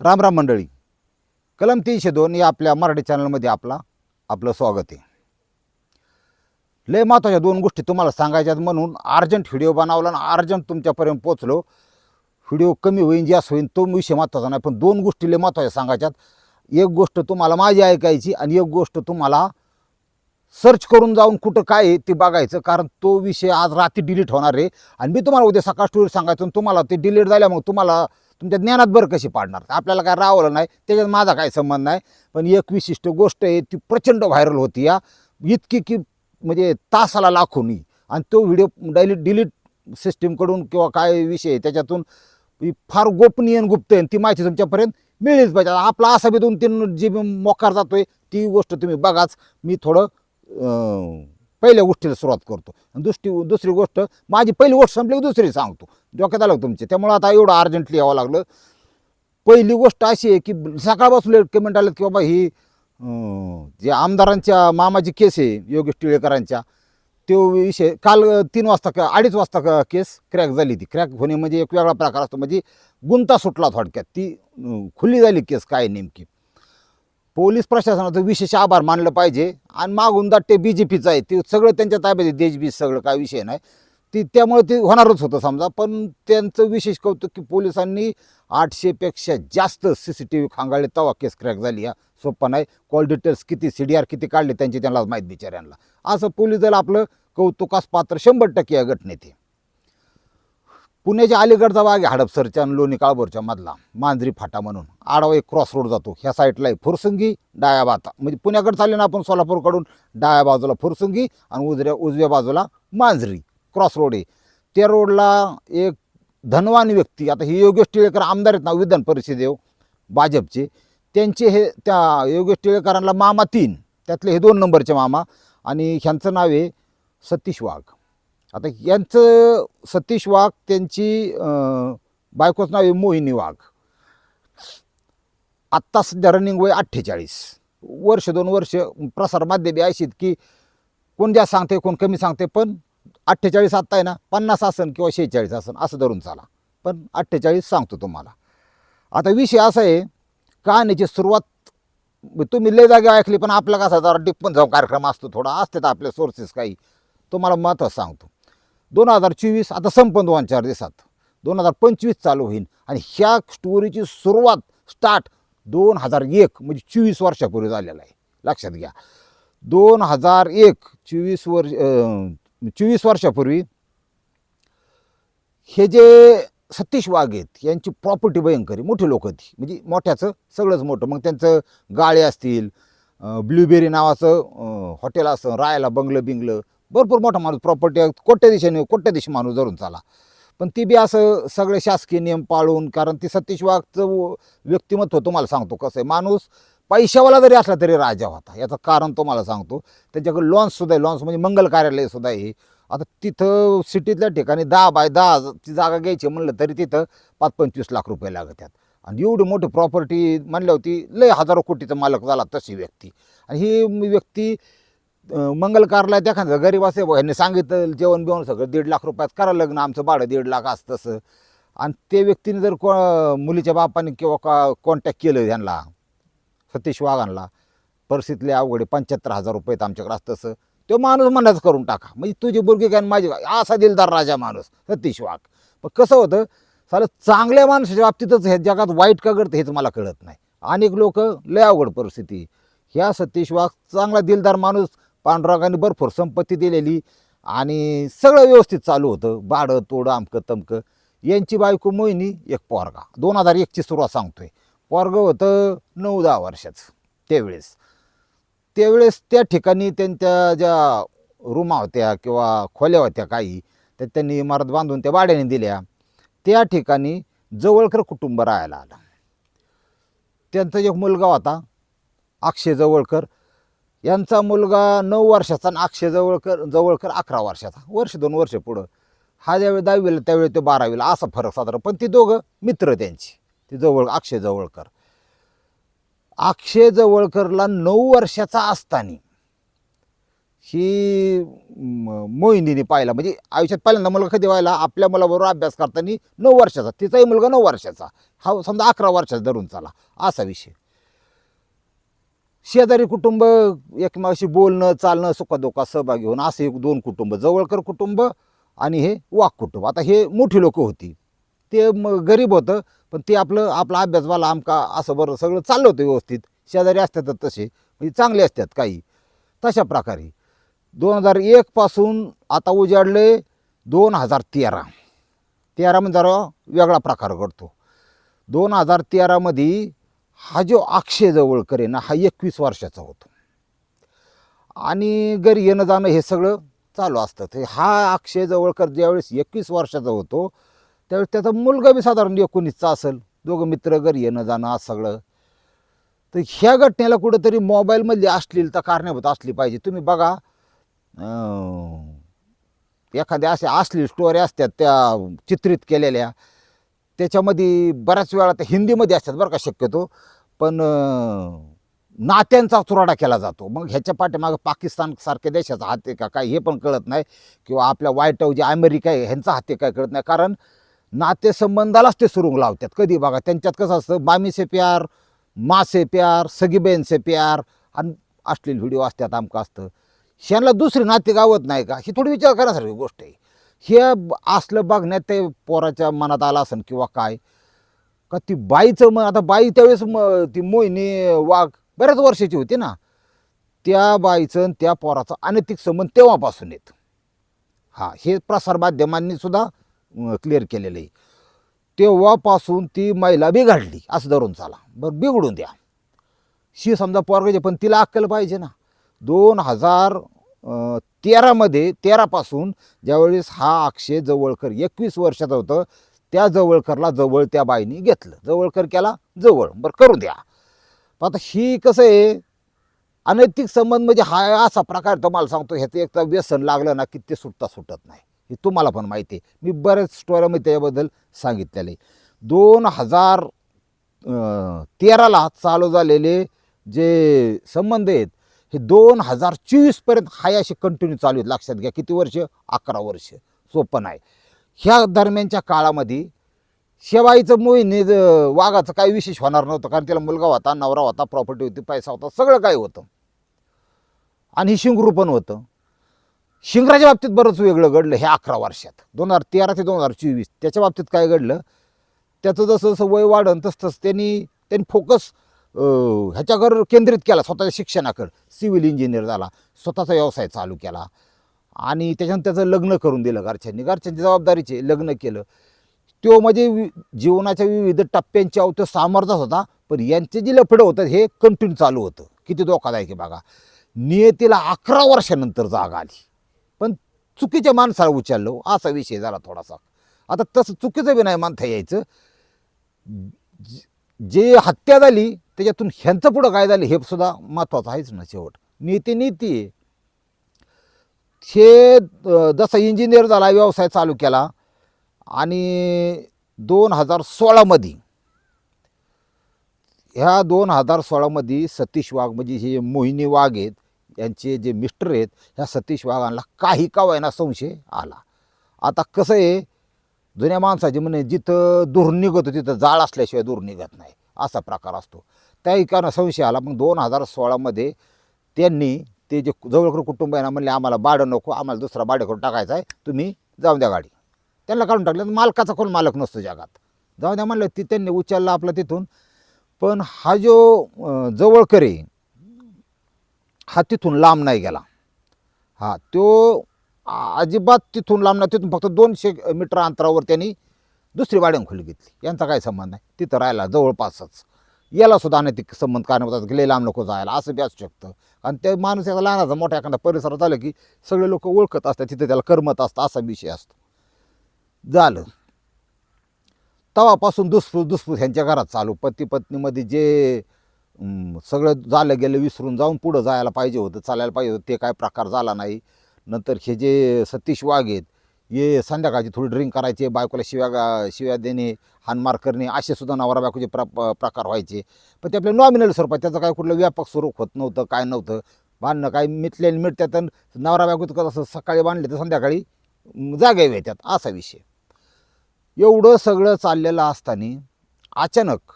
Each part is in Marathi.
राम राम मंडळी. कलम तीनशे दोन या आपल्या मराठी चॅनलमध्ये आपला आपलं स्वागत आहे. लय महत्त्वाच्या दोन गोष्टी तुम्हाला सांगायच्यात म्हणून अर्जंट व्हिडिओ बनवला आणि अर्जंट तुमच्यापर्यंत पोचलो व्हिडिओ कमी होईन जास्त होईन तो विषय महत्त्वाचा नाही पण दोन गोष्टी लय महत्त्वाच्या सांगायच्यात. एक गोष्ट तुम्हाला माझी ऐकायची आणि एक गोष्ट तुम्हाला सर्च करून जाऊन कुठं काय आहे ते बघायचं कारण तो विषय आज रात्री डिलीट होणार आहे. आणि मी तुम्हाला उद्या सकाळ स्टोरी सांगायचं आणि तुम्हाला ते डिलीट झाल्या मग तुम्हाला तुमच्या ज्ञानात बरं कशी पाडणार? आपल्याला काय रावलं नाही त्याच्यात माझा काय संबंध नाही. पण एक विशिष्ट गोष्ट आहे ती प्रचंड व्हायरल होती या इतकी की म्हणजे तासाला लाखोनी आणि तो व्हिडिओ डायली डिलीट सिस्टीमकडून किंवा काय विषय आहे त्याच्यातून फार गोपनीय आणि गुप्त आहे आणि ती माहिती तुमच्यापर्यंत मिळलीच पाहिजे. आपला असा बी दोन तीन जी बी मोकार जातोय ती गोष्ट तुम्ही बघाच. मी थोडं पहिल्या गोष्टीला सुरुवात करतो. आणि दुसरी दुसरी गोष्ट माझी पहिली गोष्ट संपली की दुसरी सांगतो. डोक्यात आलं तुमचे? त्यामुळे आता एवढं अर्जंटली यावं लागलं. पहिली गोष्ट अशी आहे की सकाळपासून कमेंट आलं की बाबा ही जे आमदारांच्या मामाची केस आहे योगेश टिळेकरांच्या तो विषय काल तीन वाजता का अडीच वाजता का केस क्रॅक झाली ती क्रॅक होणे म्हणजे एक वेगळा प्रकार असतो. म्हणजे गुंता सुटला थोडक्यात. ती खुली झाली केस काय नेमकी. पोलीस प्रशासनाचं विशेष आभार मानलं पाहिजे. आणि मागून दाट ते बी जे पीचं आहे. ते सगळं त्यांच्या ताब्यात आहे. देशबीज सगळं काय विषय नाही. ती त्यामुळे ते होणारच होतं समजा. पण त्यांचं विशेष कौतुक की पोलिसांनी आठशेपेक्षा जास्त सी सी टी व्ही खांगाळले तेव्हा केस क्रॅक झाली या सोपं नाही. कॉल डिटेल्स किती सी डी आर किती काढले त्यांची त्यांना माहीत बिचाऱ्यांना. असं पोलीस दल आपलं कौतुकास पात्र शंभर टक्के या घटनेत पुण्याच्या अलीकडचा भाग आहे हडपसरच्या आणि लोणी काळभोरच्या मधला. मांजरी फाटा म्हणून. आडवा एक क्रॉस रोड जातो. ह्या साईडला आहे फुरसंगी डाया बाता. म्हणजे पुण्याकडे चालले ना आपण सोलापूरकडून डाव्या बाजूला फुरसंगी आणि उजऱ्या उजव्या बाजूला मांजरी. क्रॉस रोड आहे. त्या रोडला एक धनवान व्यक्ती आता हे योगेश टिळेकर आमदार आहेत ना विधान परिषदेव भाजपचे त्यांचे हे त्या योगेश टिळेकरांना मामा तीन त्यातले हे दोन नंबरचे मामा आणि ह्यांचं नाव आहे सतीश वाघ. आता यांचं सतीश वाघ त्यांची बायकोचं नाव आहे मोहिनी वाघ. आत्ता सध्या रनिंग वय अठ्ठेचाळीस. वर्ष दोन वर्ष प्रसारमाध्यमे अशी की कोण जास्त सांगते कोण कमी सांगते पण अठ्ठेचाळीस आत्ता आहे ना पन्नास आसन किंवा शेहेचाळीस असन असं धरून चाला. पण अठ्ठेचाळीस सांगतो तुम्हाला. आता विषय असा आहे कहाणीची सुरुवात तुम्ही लय जागे ऐकली पण आपला कसा जरा डिप्पन जाऊन कार्यक्रम असतो थोडा असतात आपले सोर्सेस काही. तुम्हाला महत्त्व सांगतो. दोन हजार चोवीस आता संपन दोन चार दिवसात. दोन हजार पंचवीस चालू होईल आणि ह्या स्टोरीची सुरुवात स्टार्ट दोन हजार एक म्हणजे चोवीस वर्षापूर्वी झालेला आहे. लक्षात घ्या. दोन हजार एक चोवीस वर्ष चोवीस वर्षापूर्वी हे जे सतीश वाघ आहेत यांची प्रॉपर्टी भयंकरी मोठी लोक ती. म्हणजे मोठ्याचं सगळंच मोठं. मग त्यांचं गाळे असतील ब्लूबेरी नावाचं हॉटेल असं राहायला बंगलं बिंगलं. भरपूर मोठा माणूस प्रॉपर्टी कोट्या दिशेने कोट्या माणूस धरून चाला पण ती बी असं सगळे शासकीय नियम पाळून कारण ती सतीश वाघचं व्यक्तिमत्व तुम्हाला सांगतो कसं आहे. माणूस पैशावाला जरी असला तरी राजा होता. याचं कारण तुम्हाला सांगतो. त्याच्याकडे लॉन्ससुद्धा आहे. लॉन्स म्हणजे मंगल कार्यालयसुद्धा आहे आता तिथं सिटीतल्या ठिकाणी दहा बाय दहा ती जागा घ्यायची म्हणलं तरी तिथं पाच पंचवीस लाख रुपये लागतात आणि एवढी मोठी प्रॉपर्टी म्हणल्या होती लय हजारो कोटीचा मालक झाला तशी व्यक्ती. आणि ही व्यक्ती मंगल कार्यालयात एखाद्या गरीब असे ह्यांनी सांगितलं जेवण बिवण सगळं दीड लाख रुपयात करा लग्न आमचं भाडं दीड लाख असतं तसं. आणि ते व्यक्तीने जर को मुलीच्या बापाने किंवा का कॉन्टॅक्ट केलं ह्यांना सतीश वाघांना परिस्थितीतले अवघडे पंच्याहत्तर हजार रुपये आमच्याकडे. असतं तसं. तो माणूस मनाच करून टाका. म्हणजे तुझी बुरगी काय आणि माझी काय? असा दिलदार राजा माणूस सतीश वाघ. पण कसं होतं सारं चांगल्या माणसाच्या बाबतीतच हे जगात वाईट का घडतं हेच मला कळत नाही. अनेक लोक लय अवघड परिस्थिती ह्या सतीश वाघ चांगला दिलदार माणूस पांडुरंगाने भरपूर संपत्ती दिलेली आणि सगळं व्यवस्थित चालू होतं. बाडं तोडं अमकं तमकं. यांची बायको मोहिनी एक पोरगा. दोन हजार एकची सुरुवात सांगतोय. पोरगं होतं नऊ दहा वर्षाचं त्यावेळेस. त्यावेळेस त्या ठिकाणी त्यांच्या ज्या रूमा होत्या किंवा खोल्या होत्या काही तर त्यांनी इमारत बांधून त्या भाड्याने दिल्या. त्या ठिकाणी जवळकर कुटुंब राहायला आलं. त्यांचा एक मुलगा होता अक्षय जवळकर. यांचा मुलगा नऊ वर्षाचा आणि अक्षय जवळकर जवळकर अकरा वर्षाचा वर्ष दोन वर्ष पुढं. हा ज्यावेळी दहावीला त्यावेळी तो बारावीला असा फरक साधारण पण ती दोघं मित्र त्यांची. ते जवळ अक्षय जवळकर. अक्षय जवळकरला नऊ वर्षाचा असताना ही मोहिनीने पाहिला. म्हणजे आयुष्यात पहिल्यांदा मुलगा कधी व्हायला आपल्या मुलाबरोबर अभ्यास करताना नऊ वर्षाचा तिचाही मुलगा नऊ वर्षाचा. हा समजा अकरा वर्षाचा धरून चाला असा विषय. शेजारी कुटुंब एकमेकाशी बोलणं चालणं सुखदुःखात सहभागी होणं असे एक दोन कुटुंब जवळकर कुटुंब आणि हे वाघ कुटुंब आता हे मोठी लोक होती. ते मग गरीब होतं. पण ते आपलं आपला अभ्यासवाला आमका असं बरं सगळं चाललं होतं व्यवस्थित. शेजारी असतातच तसे. म्हणजे चांगले असतात काही. तशा प्रकारे. दोन हजार एकपासून आता उजाडले दोन हजार तेरा. तेरा म्हणजे जरा वेगळा प्रकार घडतो. दोन हजार तेरामध्ये हा जो अक्षय जवळकर आहे ना हा एकवीस वर्षाचा होतो. आणि घरी येणं जाणं हे सगळं चालू असतं. ते हा अक्षय जवळकर ज्यावेळेस एकवीस वर्षाचा होतो त्यावेळेस त्याचा मुलगा बी साधारण एकोणीसचा असेल. दोघं मित्र घरी येणं जाणं आज सगळं. तर ह्या घटनेला कुठंतरी मोबाईलमधली अश्लीलता कारणीभूत असली पाहिजे. तुम्ही बघा एखाद्या अशा असली स्टोरी असतात त्या चित्रित केलेल्या. त्याच्यामध्ये बऱ्याच वेळा त्या हिंदीमध्ये असतात बरं का शक्यतो. पण नात्यांचा चुराडा केला जातो. मग ह्याच्या पाठीमागं पाकिस्तानसारख्या देशाचा हात आहे का काय हे पण कळत नाही. किंवा आपल्या व्हाईट हाऊस जे अमेरिका आहे ह्यांचा हात आहे काय कळत नाही. कारण नातेसंबंधालाच ते सुरुंग लावतात. कधी बघा त्यांच्यात कसं असतं बामीचे प्यार मासे प्यार सगीबेन प्यार आणि अश्लील व्हिडिओ असतात आमकं असतं. ह्यांना दुसरी नाते गावत नाही का? ही थोडी विचार करण्यासारखी गोष्ट आहे. हे असलं बघण्यात ते पोराच्या मनात आलं असेल किंवा काय का ती बाईचं मग आता बाई त्यावेळेस म ती मोहिनी वाघ बऱ्याच वर्षाची होती ना. त्या बाईचं आणि त्या पोराचा अनैतिक संबंध तेव्हापासून येत. हा हे प्रसारमाध्यमांनी सुद्धा क्लिअर केलेलं आहे. तेव्हापासून ती महिला बिघडली. असं धरून चाला. बरं बिघडून द्या. शी समजा पोरगायचे पण तिला अक्कल पाहिजे ना. दोन हजार तेरामध्ये तेरापासून ज्यावेळेस हा अक्षय जवळकर एकवीस वर्षाचा होतं त्या जवळकरला जवळ त्या बाईने घेतलं. जवळकर केला जवळ. बरं करू द्या. पण आता ही कसं आहे अनैतिक संबंध म्हणजे हा असा प्रकार तुम्हाला सांगतो ह्याचं एकदा व्यसन लागलं ना की ते सुटता सुटत नाही. हे तुम्हाला पण माहिती आहे. मी बऱ्याच स्टोऱ्यामध्ये त्याच्याबद्दल सांगितलेलं आहे. दोन हजार तेराला चालू झालेले जे संबंध आहेत हे दोन हजार चोवीसपर्यंत हाय असे कंटिन्यू चालू आहेत. लक्षात घ्या किती वर्ष? अकरा वर्ष. सोपं नाही. ह्या दरम्यानच्या काळामध्ये शेवाईचं मोहिनी वाघाचं काही विशेष होणार नव्हतं कारण त्याला मुलगा होता नवरा होता प्रॉपर्टी होती पैसा होता सगळं काही होतं. आणि शिंगरू पण होतं. शिंगराच्या बाबतीत बरंच वेगळं घडलं हे अकरा वर्षात. दोन हजार तेरा ते दोन हजार चोवीस. त्याच्या बाबतीत काय घडलं? त्याचं जसं जसं वय वाढन तसं तसं त्यांनी त्यांनी फोकस ह्याच्याकडं केंद्रित केला स्वतःच्या शिक्षणाकडं. सिव्हिल इंजिनियर झाला स्वतःचा व्यवसाय चालू केला. आणि त्याच्यानंतर त्याचं लग्न करून दिलं घरच्यांनी. घरच्यांची जबाबदारीचे लग्न केलं. तो म्हणजे वि- जीवनाच्या विविध टप्प्यांच्या तो सामर्थ्यच होता पण यांचे जे लफडं होतं हे कंटिन्यू चालू होतं. किती धोकादायक आहे बघा. नियतीला अकरा वर्षानंतर जाग आली. पण चुकीच्या माणसाला उचललो असा विषय झाला थोडासा. आता तसं चुकीचं बी नाही मानता यायचं. जे हत्या झाली त्याच्यातून ह्यांचं पुढं काय झालं हे सुद्धा महत्त्वाचं आहेच ना शेवट. नीती नीती हे जसं जसा इंजिनियर झाला व्यवसाय चालू केला आणि दोन हजार सोळामध्ये ह्या दोन हजार सोळामध्ये सतीश वाघ म्हणजे हे मोहिनी वाघ आहेत यांचे जे मिस्टर आहेत ह्या सतीश वाघांना काही का व्हायना संशय आला. आता कसं आहे जुन्या माणसाचे म्हणे जिथं दूर निघतो तिथं जाळ असल्याशिवाय दूर निघत नाही. असा प्रकार असतो. त्या एकानं संशय आला. मग दोन हजार सोळामध्ये त्यांनी ते जे जवळकर कुटुंब आहे ना म्हणले आम्हाला भाडं नको आम्हाला दुसरा भाडेकरून टाकायचा आहे तुम्ही जाऊन द्या गाडी. त्यांना काढून टाकलं. मालकाचा कोण मालक नसतो जगात. जाऊ द्या म्हणलं ती त्यांनी उचलला आपला तिथून. पण हा जो जवळकर आहे हा तिथून लांब नाही गेला. हा तो अजिबात तिथून लांब नाही तिथून फक्त दोनशे मीटर अंतरावर त्यांनी दुसरी वाड्यान खोली घेतली. यांचा काय संबंध नाही. तिथं राहिला जवळपासच. याला सुद्धा अनैतिक संबंध कारण होतात की लांब नको जायला. असं बी असू शकतं. आणि ते माणूस एका लहानाचा मोठ्या एखादा परिसरात आलं की सगळे लोक ओळखत असतात. तिथे त्याला करमत असतं. असा विषय असतो. झालं. तवापासून दुसफूस दुसफूस ह्यांच्या घरात चालू. पती पत्नीमध्ये जे सगळं झालं गेलं विसरून जाऊन पुढं जायला पाहिजे होतं चालायला पाहिजे होतं. ते काय प्रकार झाला नाही. नंतर हे जे सतीश वाघ आहेत हे संध्याकाळची थोडी ड्रिंक करायचे बायकोला शिव्या गा शिव्या देणे हानमार करणे असे सुद्धा नवरा बायकोचे प्र प्रकार व्हायचे. पण ते आपल्या नॉमिनल स्वरूपात त्याचं काय कुठलं व्यापक स्वरूप होत नव्हतं काय नव्हतं. बांधणं काय मिटले मिटत्या तर नवरा बायकोचं कसं असं सकाळी बांधले तर संध्याकाळी जागे येतात असा विषय. एवढं सगळं चाललेलं असताना अचानक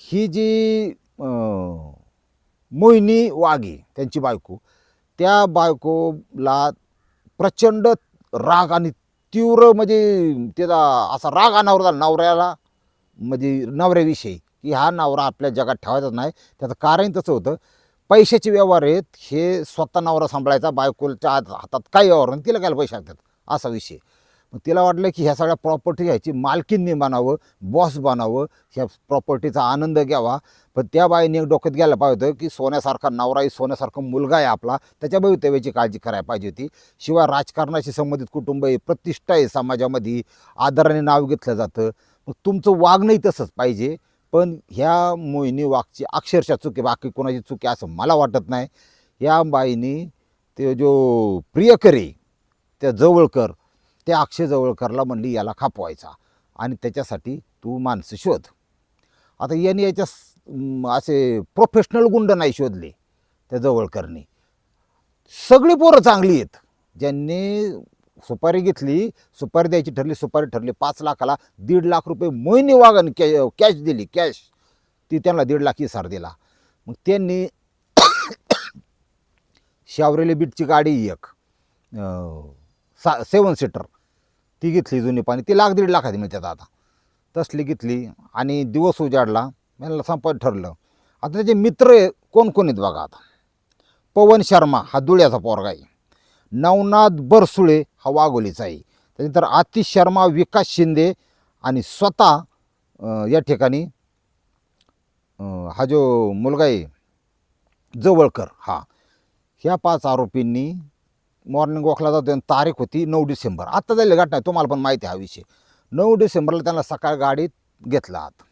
ही जी मोहिनी वाघे त्यांची बायको. त्या बायकोला प्रचंड राग आणि तीव्र म्हणजे त्याचा असा राग अनावर झाला नवऱ्याला म्हणजे नवऱ्याविषयी की हा नवरा आपल्या जगात ठेवायचाच नाही. त्याचं कारण तसं होतं. पैशाचे व्यवहार आहेत हे स्वतः नवरा सांभाळायचा बायकोच्या हातात काही व्यवहार नाही तिला काय पैसे लागतात असा विषय. मग तिला वाटलं की ह्या सगळ्या प्रॉपर्टी घ्यायची मालकींनी बनावं बॉस बनावं ह्या प्रॉपर्टीचा आनंद घ्यावा. पण त्या बाईने एक डोक्यात घ्यायला पाहिजे होतं की सोन्यासारखा नवराई सोन्यासारखा मुलगा आहे आपला त्याच्या भवितव्याची काळजी करायला पाहिजे होती. शिवाय राजकारणाशी संबंधित कुटुंब आहे प्रतिष्ठा आहे समाजामध्ये आदराने नाव घेतलं जातं. मग तुमचं वागणंही तसंच पाहिजे. पण ह्या मोहिनी वागची अक्षरशः चुकी बाकी कोणाची चुकी असं मला वाटत नाही. या बाईनी ते जो प्रियकरी त्या जवळकर त्या अक्षय जवळकरला म्हणली याला खापवायचा आणि त्याच्यासाठी तू माणसं शोध. आता यांनी याच्या असे प्रोफेशनल गुंड नाही शोधले त्या जवळकरणी सगळी पोरं चांगली आहेत. ज्यांनी सुपारी घेतली सुपारी द्यायची ठरली सुपारी ठरली पाच लाखाला दीड लाख रुपये महिने वागन कॅ कॅश दिली कॅश. ती त्यांना दीड लाख इसार दिला. मग त्यांनी शावरेली बीटची गाडी एक सा सेवन सीटर ती घेतली जुनी पाणी. ती लाख दीड लाखाची मिळतात आता तसली घेतली आणि दिवस उजाडला. मला संपत ठरलं. आता त्याचे मित्र आहे, कोण कोण आहेत बघा आता. पवन शर्मा हा धुळ्याचा पोरगा आहे. नवनाथ बरसुळे हा वाघोलीचा आहे. त्यानंतर आतिश शर्मा विकास शिंदे आणि स्वतः या ठिकाणी हा जो मुलगा आहे जवळकर हा. ह्या पाच आरोपींनी मॉर्निंग वॉकला जातो आणि तारीख होती नऊ डिसेंबर. आत्ता झाली घटना तुम्हाला पण माहिती हा विषय. नऊ डिसेंबरला त्यांना सकाळ गाडीत घेतला आत.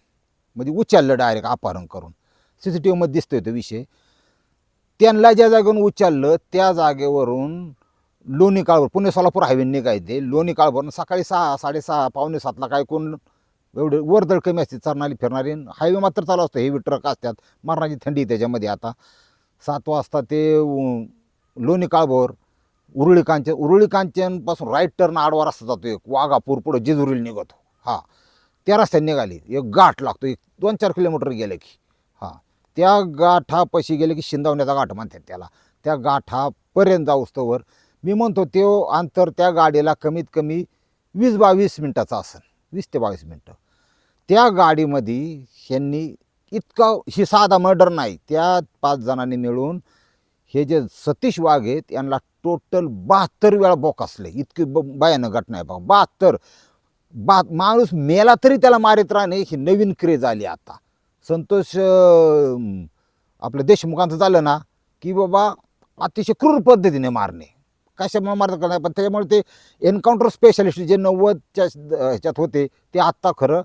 म्हणजे उचललं डायरेक्ट अपहरण करून. सी सी टी व्हीमध्ये दिसतोय तो विषय. त्यांना ज्या जागेवरून उचललं त्या जागेवरून लोणी काळवर पुणे सोलापूर हायवे निघायचे. लोणी काळवरून सकाळी सहा साडेसहा पावणे सातला काय कोण एवढे वर्दळ कमी असते चरणारी फिरणारी. हायवे मात्र चालू असतो हेवी ट्रक असतात. मरणाची थंडी त्याच्यामध्ये आता. सात वाजता ते लोणी काळभोर उरुळी कांचन उरुळी कांचनपासून राईट टर्न आडवा रस्ता जातो एक. वाघापूर पुढं जेजुरीला निघतो. हा. त्या रस्त्याने निघाली. एक गाठ लागतो. एक दोन चार किलोमीटर गेले की. हां. त्या गाठापाशी गेले की शिंदवण्याचा गाठ म्हणतात त्याला. त्या गाठापर्यंत जाऊस्तोवर मी म्हणतो ते अंतर त्या गाडीला कमीत कमी वीस बावीस मिनटाचं असेल वीस ते बावीस मिनटं. त्या गाडीमध्ये ह्यांनी इतका ही साधा मर्डर नाही. त्या पाच जणांनी मिळून हे जे सतीश वाघ आहेत यांना टोटल बहात्तर वेळा बोक असले इतकी ब भयानक घटना आहे बघा. बहात्तर. बा माणूस मेला तरी त्याला मारित राहणे ही नवीन क्रेज आली आता. संतोष आपल्या आपलं देशमुखांचं झालं ना की बाबा अतिशय क्रूर पद्धतीने मारणे. कशामुळे मारत करणार पण त्याच्यामुळे ते एन्काउंटर स्पेशालिस्ट जे नव्वदच्या ह्याच्यात होते ते आत्ता खरं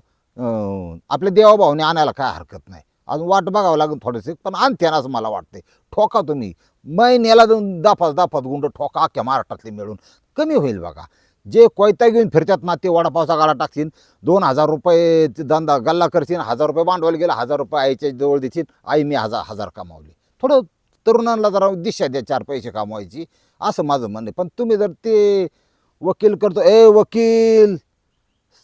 आपल्या देवाभावाने आणायला काय हरकत नाही. अजून वाट बघावं लागेल थोडेसे पण आणते ना असं मला वाटते ठोका तुम्ही. महिन्याला दोन दाफास दाफास गुंड ठोका अख्ख्या महाराष्ट्रातले मिळून. कमी होईल बघा. जे कोयता घेऊन फिरतात ना ते वडापावचा गाडा टाकतील दोन हजार रुपये ते धंदा गल्ला करतील हजार रुपये भांडवल गेला हजार रुपये आईच्या जवळ देतील आई मी हजार हजार कमावले. थोडं तरुणांना जरा दिशा द्या चार पैसे कमवायची असं माझं म्हणणं आहे. पण तुम्ही जर ते वकील करतो ए वकील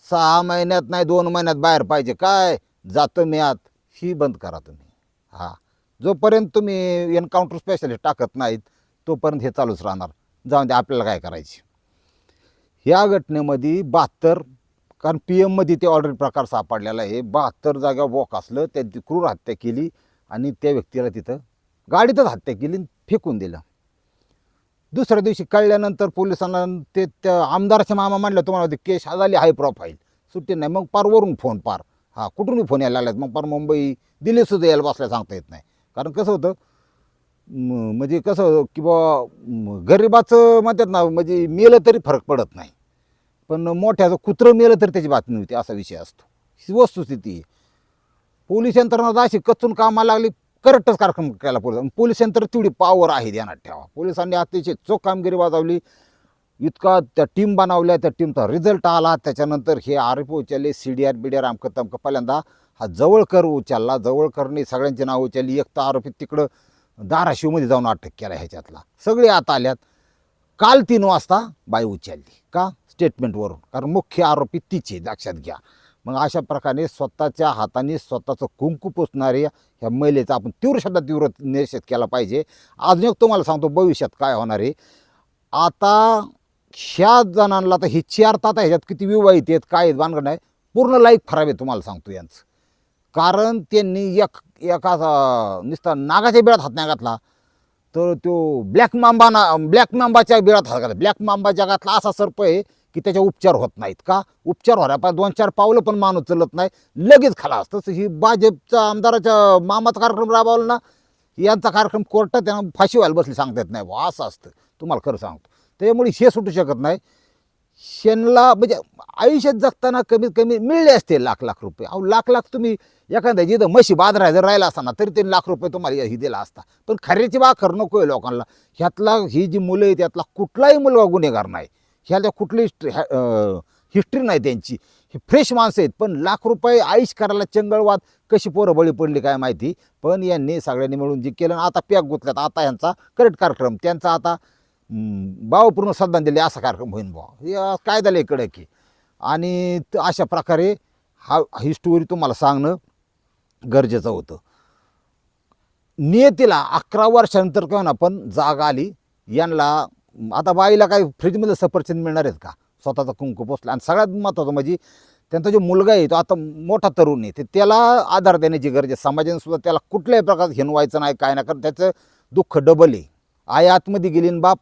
सहा महिन्यात नाही दोन महिन्यात बाहेर पाहिजे काय? जातो मी आत. ही बंद करा तुम्ही. हां. जोपर्यंत तुम्ही एन्काउंटर स्पेशलिस्ट टाकत नाहीत तोपर्यंत हे चालूच राहणार. जाऊन द्या आपल्याला काय करायची? ह्या घटनेमध्ये बहात्तर कारण पी एममध्ये ते ऑर्डर प्रकार सापडलेला आहे. बहात्तर जागा वॉक असलं त्यांची क्रूर हत्या केली आणि त्या व्यक्तीला तिथं गाडीतच हत्या केली आणि फेकून दिलं. दुसऱ्या दिवशी कळल्यानंतर पोलिसांना ते त्या आमदाराचे मामा म्हणलं तुम्हाला ते केस झाली हाय प्रोफाईल सुट्टी नाही. मग पार वरून फोन पार. हा कुठूनही फोन यायला लागल्यात मग पार मुंबई दिल्लीसुद्धा यायला बसल्या सांगता येत नाही. कारण कसं होतं म्हणजे कसं होतं की बा गरिबाचं म्हणतात ना म्हणजे मेलं तरी फरक पडत नाही. पण मोठ्याचं कुत्रं मेलं तर त्याची बातमी होती असा विषय असतो. ही वस्तुस्थिती पोलीस यंत्रणा अशी कचून कामाला लागली करेक्टच कार्यक्रम केला पोलीस. पोलीस यंत्रणा तेवढी पॉवर आहे ध्यानात ठेवा. पोलिसांनी अतिशय चोख कामगिरी बजावली इतका त्या टीम बनवल्या त्या टीमचा रिझल्ट आला. त्याच्यानंतर हे आरोपी उचलले C D R B D R आमकं तमकं. पहिल्यांदा हा जवळकर उचलला. जवळकरने सगळ्यांची नाव उचलली. एक तर आरोपी तिकडं धाराशिवमध्ये जाऊन अटक केला ह्याच्यातला. सगळे आता आल्यात. काल तीन वाजता बाई उचलली. का? स्टेटमेंटवरून कारण मुख्य आरोपी तिचे लक्षात घ्या. मग अशा प्रकारे स्वतःच्या हाताने स्वतःचं कुंकू पोचणाऱ्या ह्या महिलेचा आपण तीव्र शब्दात तीव्र निषेध केला पाहिजे. अजून एक तुम्हाला सांगतो भविष्यात काय होणार आहे. आता ह्या जणांना तर हे चार तात ह्याच्यात किती विवाहित आहेत काय आहेत बांधगड नाही. पूर्ण लाईफ खराब आहे तुम्हाला सांगतो यांचं. कारण त्यांनी एक एका नुसता नागाच्या बिळात हात नाही घातला. तर तो ब्लॅक मांबा ना ब्लॅक मांबाच्या बिळात हात घातला. ब्लॅक मांबा जगातला असा सर्प आहे की त्याच्या उपचार होत नाहीत का? उपचार व्हायला दोन चार पावलं पण माणूस चलत नाही. लगेच खाला असतं. ही भाजपचा आमदाराच्या मामाचा कार्यक्रम राबवला ना यांचा कार्यक्रम कोर्टात त्यांना फाशी व्हायला बसली सांगता येत नाही असं असतं. तुम्हाला खरं सांगतो. त्याच्यामुळे हे सुटू शकत नाही. शेणला म्हणजे आयुष्यात जगताना कमीत कमी मिळले असते लाख लाख रुपये. अहो लाख लाख तुम्ही एखाद्या जिथं म्हशी बाजरा जर राहिला असताना तरी ते लाख रुपये तुम्हाला ही दिला असता. पण खऱ्याची वाखर नको आहे लोकांना. ह्यातला ही जी मुलं आहे त्यातला कुठलाही मुलगा गुन्हेगार नाही. ह्याला कुठली हिस्ट्री नाही त्यांची. ही फ्रेश माणसं आहेत पण लाख रुपये आईश करायला चंगळवाद कशी पोरं बळी पडली काय माहिती? पण यांनी सगळ्यांनी मिळून जे केलं आता पॅक गुतल्यात. आता यांचा करेक्ट कार्यक्रम त्यांचा आता भावपूर्ण भावपूर्ण श्रद्धांजली असा कार्यक्रम होईन बुवा. हे काय झालं इकडे की? आणि त- अशा प्रकारे हा ही स्टोरी तुम्हाला सांगणं गरजेचं होतं. नियतीला अकरा वर्षानंतर किंवा ना पण जाग आली यांना आता बाईला काय फ्रीजमध्ये सफरचंद मिळणार आहेत का? स्वतःचा कुंकू पोचला आणि सगळ्यात महत्त्वाचं म्हणजे त्यांचा जो मुलगा आहे तो आता मोठा तरुण आहे ते त्याला आधार देण्याची गरज आहे. समाजाने सुद्धा त्याला कुठल्याही प्रकारात हिनवायचं नाही काय नाही. कारण त्याचं दुःख डबल आहे. आई आतमध्ये गेली आणि बाप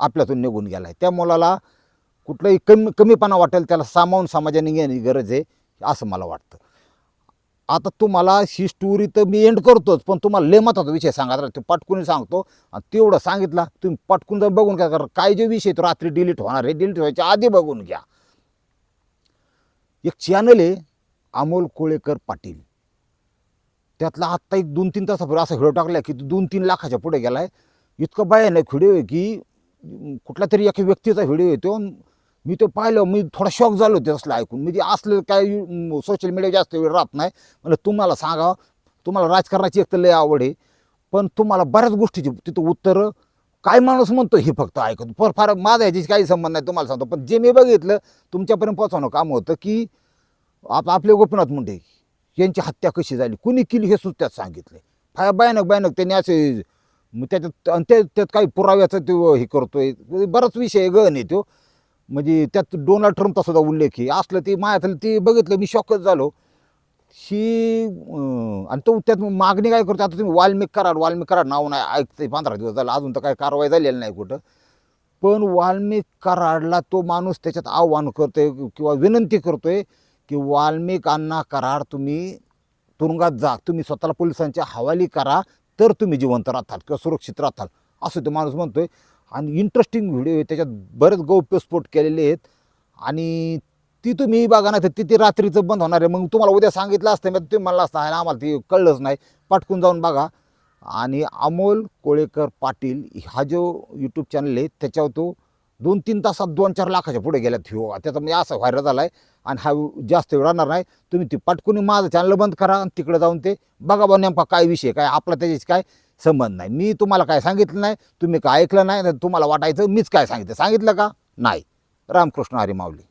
आपल्यातून निघून गेला आहे त्या मुलाला कुठलंही कमी कमीपणा वाटेल त्याला सामावून समाजाने घेण्याची गरज आहे असं मला वाटतं. आता तुम्हाला ही स्टोरी तर मी एंड करतोच पण तुम्हाला लय महत्त्वाचा विषय सांगा ते पटकून सांगतो. आणि तेवढं सांगितला तुम्ही पटकून जर बघून घ्या कारण काय जे विषय तो रात्री डिलीट होणार आहे. डिलीट व्हायच्या आधी बघून घ्या. एक चॅनल आहे अमोल कोळेकर पाटील. त्यातला आत्ता एक दोन तीन तासापूर्वी असा व्हिडिओ टाकला की तो दोन तीन लाखाच्या पुढे गेला आहे इतकं भयानक व्हिडिओ आहे की कुठला तरी एका व्यक्तीचा व्हिडिओ येतो मी तो पाहिलं मी थोडा शॉक झालो ते असलं ऐकून. म्हणजे असलं काय सोशल मीडिया जास्त वेळ राहत नाही. म्हणजे तुम्हाला सांगा तुम्हाला राजकारणाची एक तर लय आवड आहे पण तुम्हाला बऱ्याच गोष्टीची तिथं उत्तरं काय माणूस म्हणतो हे फक्त ऐकतो. फार फार माझा याच्याशी काही संबंध नाही तुम्हाला सांगतो. पण जे मी बघितलं तुमच्यापर्यंत पोचवणं काम होतं की आप आपले गोपीनाथ मुंडे यांची हत्या कशी झाली? कुणी केली हे सुद्धा त्यात सांगितले फार भयानक भयानक. त्यांनी असे मग त्याच्यात आणि त्यात काही पुराव्याचं तो हे करतोय. बराच विषय गहन आहे तो. म्हणजे त्यात डोनाल्ड ट्रम्पचा सुद्धा उल्लेख आहे. असलं ते माझ्यातलं ते बघितलं मी शॉकच झालो. शी आणि तो त्यात मागणी काय करतो आता तुम्ही वाल्मिक कराड वाल्मिक कराड नाव नाही ऐकते पंधरा दिवस झालं अजून तर काही कारवाई झालेली नाही कुठं. पण वाल्मिक कराडला तो माणूस त्याच्यात आव्हान करतोय किंवा विनंती करतोय की वाल्मिकांना करार कराड तुम्ही तुरुंगात जा तुम्ही स्वतःला पोलिसांच्या हवाली करा तर तुम्ही जिवंत राहताल किंवा सुरक्षित राहताल असं तो माणूस म्हणतोय. आणि इंटरेस्टिंग व्हिडिओ आहे. त्याच्यात बरेच गौप्यस्फोट केलेले आहेत. आणि ती तुम्ही बघा ना तर तिथे रात्रीचं बंद होणार आहे. मग तुम्हाला उद्या सांगितलं असतं मग तुम्ही म्हणलं असतं आणि आम्हाला ती कळलंच नाही. पाठकून जाऊन बघा. आणि अमोल कोळेकर पाटील हा जो यूट्यूब चॅनल आहे त्याच्यावर तो दोन तीन तासात दोन चार लाखाच्या पुढे गेल्यात हो त्याचा म्हणजे असा व्हायरल झाला आहे आणि हा जास्त वेळ राहणार नाही. तुम्ही ती पाटकून माझं चॅनल बंद करा आणि तिकडे जाऊन ते बघा बा नेमका काय विषय काय आपला त्याच्याशी काय संबंध नाही मी तुम्हाला काय सांगितलं नाही तुम्ही काय ऐकलं नाही तुम्हाला वाटायचं मीच काय सांगितलं. सांगितलं का? नाही. रामकृष्ण हरी माऊली.